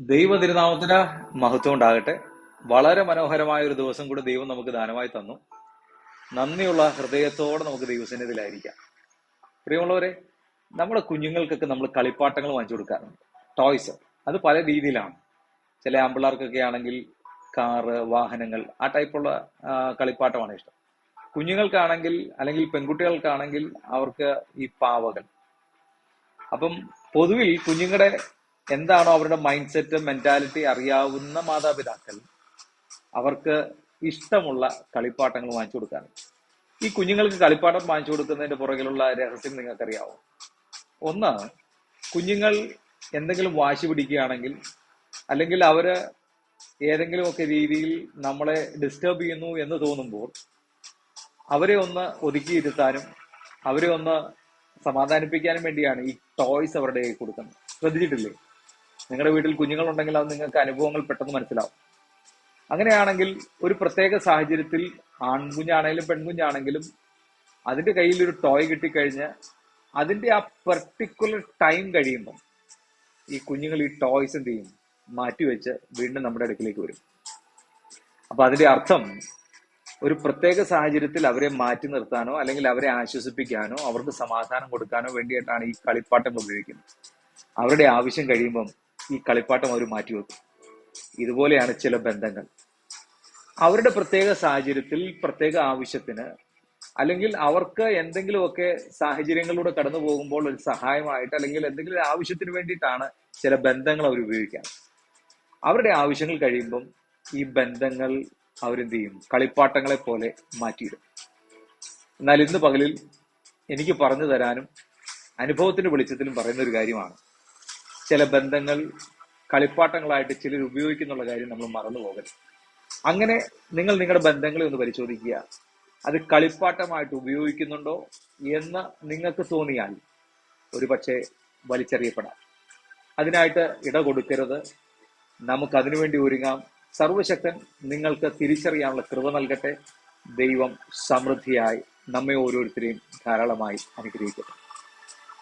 ദൈവ തിരുനാമത്തിന് മഹത്വം ഉണ്ടാകട്ടെ. വളരെ മനോഹരമായ ഒരു ദിവസം കൂടി ദൈവം നമുക്ക് ദാനമായി തന്നു. നന്ദിയുള്ള ഹൃദയത്തോടെ നമുക്ക് ദൈവസന്നിധിയിലായിരിക്കാം. പ്രിയമുള്ളവരെ നമ്മുടെ കുഞ്ഞുങ്ങൾക്കൊക്കെ നമ്മൾ കളിപ്പാട്ടങ്ങൾ വാങ്ങിച്ചു കൊടുക്കാറുണ്ട്. ടോയ്സ് അത് പല രീതിയിലാണ്. ചില ആമ്പിള്ളേർക്കൊക്കെ ആണെങ്കിൽ കാറ് വാഹനങ്ങൾ ആ ടൈപ്പുള്ള കളിപ്പാട്ടമാണ് ഇഷ്ടം. കുഞ്ഞുങ്ങൾക്കാണെങ്കിൽ അല്ലെങ്കിൽ പെൺകുട്ടികൾക്കാണെങ്കിൽ അവർക്ക് ഈ പാവകൾ. അപ്പം പൊതുവിൽ കുഞ്ഞുങ്ങളുടെ എന്താണോ അവരുടെ മൈൻഡ് സെറ്റ് മെന്റാലിറ്റി അറിയാവുന്ന മാതാപിതാക്കൾ അവർക്ക് ഇഷ്ടമുള്ള കളിപ്പാട്ടങ്ങൾ വാങ്ങിച്ചു കൊടുക്കാൻ. ഈ കുഞ്ഞുങ്ങൾക്ക് കളിപ്പാട്ടം വാങ്ങിച്ചു കൊടുക്കുന്നതിന്റെ പുറകിലുള്ള രഹസ്യം നിങ്ങൾക്കറിയാവോ? ഒന്ന് കുഞ്ഞുങ്ങൾ എന്തെങ്കിലും വാശി പിടിക്കുകയാണെങ്കിൽ അല്ലെങ്കിൽ അവർ ഏതെങ്കിലുമൊക്കെ രീതിയിൽ നമ്മളെ ഡിസ്റ്റർബ് ചെയ്യുന്നു എന്ന് തോന്നുമ്പോൾ അവരെ ഒന്ന് ഒതുക്കിയിരുത്താനും അവരെ ഒന്ന് സമാധാനിപ്പിക്കാനും വേണ്ടിയാണ് ഈ ടോയ്സ് അവരുടെ കൊടുക്കുന്നത്. ശ്രദ്ധിച്ചിട്ടില്ലേ? നിങ്ങളുടെ വീട്ടിൽ കുഞ്ഞുങ്ങളുണ്ടെങ്കിൽ അത് നിങ്ങൾക്ക് അനുഭവങ്ങൾ പെട്ടെന്ന് മനസ്സിലാവും. അങ്ങനെയാണെങ്കിൽ ഒരു പ്രത്യേക സാഹചര്യത്തിൽ ആൺകുഞ്ഞാണെങ്കിലും പെൺകുഞ്ഞാണെങ്കിലും അതിന്റെ കയ്യിൽ ഒരു ടോയ് കിട്ടിക്കഴിഞ്ഞ് അതിന്റെ ആ പെർട്ടിക്കുലർ ടൈം കഴിയുമ്പം ഈ കുഞ്ഞുങ്ങൾ ഈ ടോയ്സ് എന്ത് ചെയ്യും? മാറ്റിവെച്ച് വീണ്ടും നമ്മുടെ അടുക്കിലേക്ക് വരും. അപ്പൊ അതിന്റെ അർത്ഥം ഒരു പ്രത്യേക സാഹചര്യത്തിൽ അവരെ മാറ്റി നിർത്താനോ അല്ലെങ്കിൽ അവരെ ആശ്വസിപ്പിക്കാനോ അവർക്ക് സമാധാനം കൊടുക്കാനോ വേണ്ടിയിട്ടാണ് ഈ കളിപ്പാട്ടങ്ങൾ ഉപയോഗിക്കുന്നത്. അവരുടെ ആവശ്യം കഴിയുമ്പം ഈ കളിപ്പാട്ടം അവർ മാറ്റി വെക്കും. ഇതുപോലെയാണ് ചില ബന്ധങ്ങൾ. അവരുടെ പ്രത്യേക സാഹചര്യത്തിൽ പ്രത്യേക ആവശ്യത്തിന് അല്ലെങ്കിൽ അവർക്ക് എന്തെങ്കിലുമൊക്കെ സാഹചര്യങ്ങളിലൂടെ കടന്നു പോകുമ്പോൾ ഒരു സഹായമായിട്ട് അല്ലെങ്കിൽ എന്തെങ്കിലും ആവശ്യത്തിന് വേണ്ടിയിട്ടാണ് ചില ബന്ധങ്ങൾ അവർ ഉപയോഗിക്കുക അവരുടെ ആവശ്യങ്ങൾ കഴിയുമ്പം ഈ ബന്ധങ്ങൾ അവരെന്ത് ചെയ്യും? കളിപ്പാട്ടങ്ങളെ പോലെ മാറ്റിയിടും. എന്നാൽ ഇന്ന് പകലിൽ എനിക്ക് പറഞ്ഞു തരാനും അനുഭവത്തിന്റെ വെളിച്ചത്തിലും പറയുന്ന ഒരു കാര്യമാണ്. ചില ബന്ധങ്ങൾ കളിപ്പാട്ടങ്ങളായിട്ട് ചിലർ ഉപയോഗിക്കുന്നുള്ള കാര്യം നമ്മൾ മറന്നു പോകരുത്. അങ്ങനെ നിങ്ങൾ നിങ്ങളുടെ ബന്ധങ്ങളെ ഒന്ന് പരിശോധിക്കുക. അത് കളിപ്പാട്ടമായിട്ട് ഉപയോഗിക്കുന്നുണ്ടോ എന്ന് നിങ്ങൾക്ക് തോന്നിയാൽ ഒരു പക്ഷേ വലിച്ചെറിയപ്പെടാം. അതിനായിട്ട് ഇട കൊടുക്കരുത്. നമുക്ക് അതിനുവേണ്ടി ഒരുങ്ങാം. സർവശക്തൻ നിങ്ങൾക്ക് തിരിച്ചറിയാനുള്ള കൃപ നൽകട്ടെ. ദൈവം സമൃദ്ധിയായി നമ്മെ ഓരോരുത്തരെയും ധാരാളമായി അനുഗ്രഹിക്കട്ടെ.